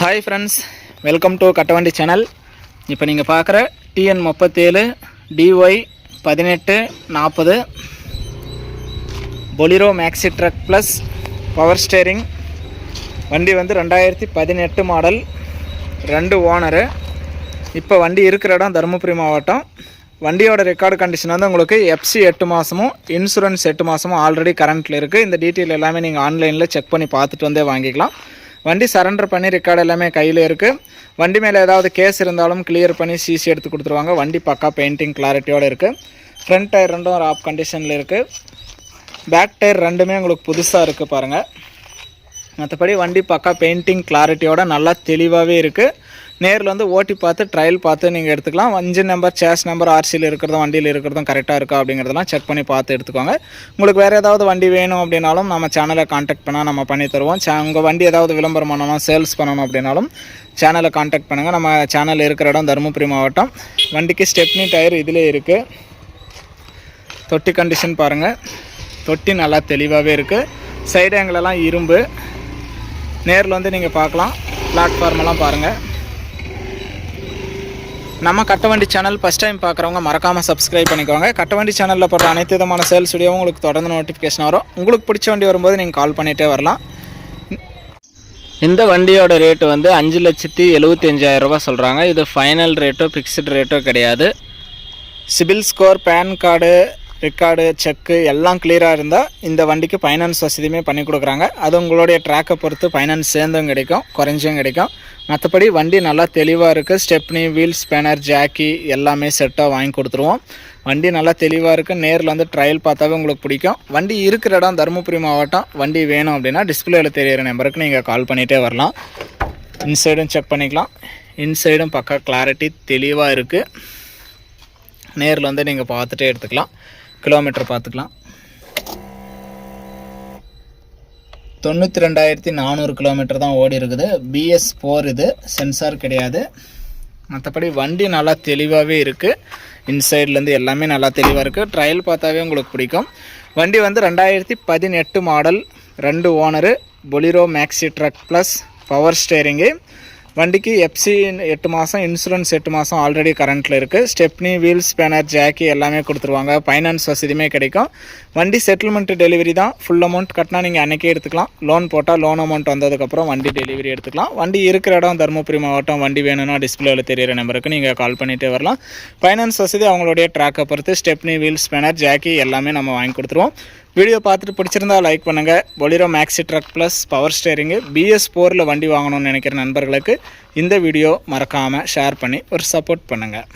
Hi friends welcome to Kattavandi channel இப்போ நீங்கள் பார்க்குற டிஎன் முப்பத்தேழு டிஒய் பதினெட்டு நாற்பது Bolero Maxi truck plus power steering வண்டி வந்து ரெண்டாயிரத்தி பதினெட்டு மாடல் ரெண்டு ஓனரு இப்போ வண்டி இருக்கிற இடம் தருமபுரி மாவட்டம். வண்டியோட ரெக்கார்டு கண்டிஷன் வந்து உங்களுக்கு எஃப்சி எட்டு மாதமும் இன்சூரன்ஸ் எட்டு மாதமும் ஆல்ரெடி கரண்ட்டில் இருக்குது இந்த டீட்டெயில் எல்லாமே நீங்கள் ஆன்லைனில் செக் பண்ணி பார்த்துட்டு வந்தே வாங்கிக்கலாம். வண்டி சரண்டர் பண்ணி ரெக்கார்டு எல்லாமே கையில் இருக்குது வண்டி மேலே ஏதாவது கேஸ் இருந்தாலும் கிளியர் பண்ணி சிசி எடுத்து கொடுத்துருவாங்க. வண்டி பக்கா பெயிண்டிங் கிளாரிட்டியோடு இருக்குது ஃப்ரண்ட் டயர் ரெண்டும் ஒரு ஆப் கண்டிஷனில் இருக்குது பேக் டயர் ரெண்டுமே உங்களுக்கு புதுசாக இருக்குது பாருங்கள் மற்றபடி வண்டி பக்கா பெயிண்டிங் கிளாரிட்டியோட நல்லா தெளிவாகவே இருக்குது நேரில் வந்து ஓட்டி பார்த்து ட்ரையல் பார்த்து நீங்கள் எடுத்துக்கலாம். இன்ஜின் நம்பர் சேஸ் நம்பர் ஆர்சியில் இருக்கிறதும் வண்டியில் இருக்கிறதும் கரெக்டாக இருக்கா அப்படிங்கிறதெல்லாம் செக் பண்ணி பார்த்து எடுத்துக்கோங்க. உங்களுக்கு வேறு ஏதாவது வண்டி வேணும் அப்படின்னாலும் நம்ம சேனலை காண்டாக்ட் பண்ணால் நம்ம பண்ணி தருவோம். சே உங்கள் வண்டி ஏதாவது விளம்பரம் பண்ணணும் சேல்ஸ் பண்ணணும் அப்படின்னாலும் சேனலை காண்டாக்ட் பண்ணுங்கள் நம்ம சேனல் இருக்கிற இடம் தருமபுரி மாவட்டம். வண்டிக்கு ஸ்டெப்னி டயர் இதிலே இருக்குது தொட்டி கண்டிஷன் பாருங்கள் தொட்டி நல்லா தெளிவாகவே இருக்குது சைடு எங்களெல்லாம் இரும்பு. நேரில் வந்து நீங்கள் பார்க்கலாம். பிளாட்ஃபார்மெல்லாம் பாருங்கள் நம்ம கட்டவண்டி சேனல் ஃபஸ்ட் டைம் பார்க்குறவங்க மறக்காமல் சப்ஸ்கிரைப் பண்ணிக்கோங்க. கட்டவண்டி சேனலில் போடுற அனைத்து விதமான சேல்ஸ் வீடியோவும் உங்களுக்கு தொடர்ந்து நோட்டிஃபிகேஷன் வரும். உங்களுக்கு பிடிச்ச வண்டி வரும்போது நீங்கள் கால் பண்ணிகிட்டே வரலாம். இந்த வண்டியோட ரேட்டு வந்து அஞ்சு லட்சத்தி எழுபத்தி அஞ்சாயிரம் ரூபாய் சொல்கிறாங்க இது ஃபைனல் ரேட்டோ ஃபிக்ஸ்டு ரேட்டோ கிடையாது. CIBIL score PAN card record check எல்லாம் கிளியராக இருந்தால் இந்த வண்டிக்கு ஃபைனான்ஸ் வசதியுமே பண்ணி கொடுக்குறாங்க. அது உங்களுடைய ட்ராக்கை பொறுத்து ஃபைனான்ஸ் சேர்ந்தும் கிடைக்கும் குறைஞ்சும் கிடைக்கும். மற்றபடி வண்டி நல்லா தெளிவாக இருக்குது ஸ்டெப்னி வீல் ஸ்பேனர் ஜாக்கி எல்லாமே செட்டாக வாங்கி கொடுத்துருவோம். வண்டி நல்லா தெளிவாக இருக்குது நேரில் வந்து ட்ரையல் பார்த்தாவே உங்களுக்கு பிடிக்கும். வண்டி இருக்கிற இடம் தருமபுரி மாவட்டம். வண்டி வேணும் அப்படின்னா டிஸ்பிளேயில் தெரியிற நம்பருக்கு நீங்கள் கால் பண்ணிகிட்டே வரலாம். இன்சைடும் செக் பண்ணிக்கலாம். இன்சைடும் பக்கா கிளாரிட்டி தெளிவாக இருக்குது நேரில் வந்து நீங்கள் பார்த்துட்டே எடுத்துக்கலாம். கிலோமீட்டர் பார்த்துக்கலாம். தொண்ணூற்றி ரெண்டாயிரத்தி நானூறு கிலோமீட்டர் தான் ஓடி இருக்குது. பிஎஸ் ஃபோர் இது சென்சார் கிடையாது. மற்றபடி வண்டி நல்லா தெளிவாகவே இருக்குது இன்சைட்லேருந்து எல்லாமே நல்லா தெளிவாக இருக்குது ட்ரையல் பார்த்தாவே உங்களுக்கு பிடிக்கும். வண்டி வந்து ரெண்டாயிரத்தி பதினெட்டு மாடல் ரெண்டு owner Bolero Maxi truck plus power steering வண்டிக்கு எப்சி எட்டு மாதம் இன்சூரன்ஸ் எட்டு மாதம் ஆல்ரெடி கரண்ட்டில் இருக்குது ஸ்டெப்னி வீல் ஸ்பேனர் ஜாக்கி எல்லாமே கொடுத்துருவாங்க. ஃபைனான்ஸ் வசதியுமே கிடைக்கும். வண்டி செட்டில்மெண்ட் டெலிவரி தான். ஃபுல் அமௌண்ட் கட்டினா நீங்கள் அன்றைக்கே எடுத்துக்கலாம். லோன் போட்டால் லோன் அமௌண்ட் வந்ததுக்கப்புறம் வண்டி டெலிவரி எடுத்துக்கலாம். வண்டி இருக்கிற இடம் தருமபுரி மாவட்டம் வண்டி வேணும்னா டிஸ்பிளேவில் தெரியிற நம்பருக்கு நீங்கள் கால் பண்ணிகிட்டே வரலாம். ஃபைனான்ஸ் வசதி அவங்களுடைய ட்ராக்கை பொறுத்து. ஸ்டெப்னி வீல் ஸ்பேனர் ஜாக்கி எல்லாமே நம்ம வாங்கி கொடுத்துருவோம். வீடியோ பார்த்துட்டு பிடிச்சிருந்தா லைக் பண்ணுங்கள் Bolero Maxi truck plus power steering BS ஃபோரில் வண்டி வாங்கணும்னு நினைக்கிற நண்பர்களுக்கு இந்த வீடியோ மறக்காமல் ஷேர் பண்ணி ஒரு சப்போர்ட் பண்ணுங்கள்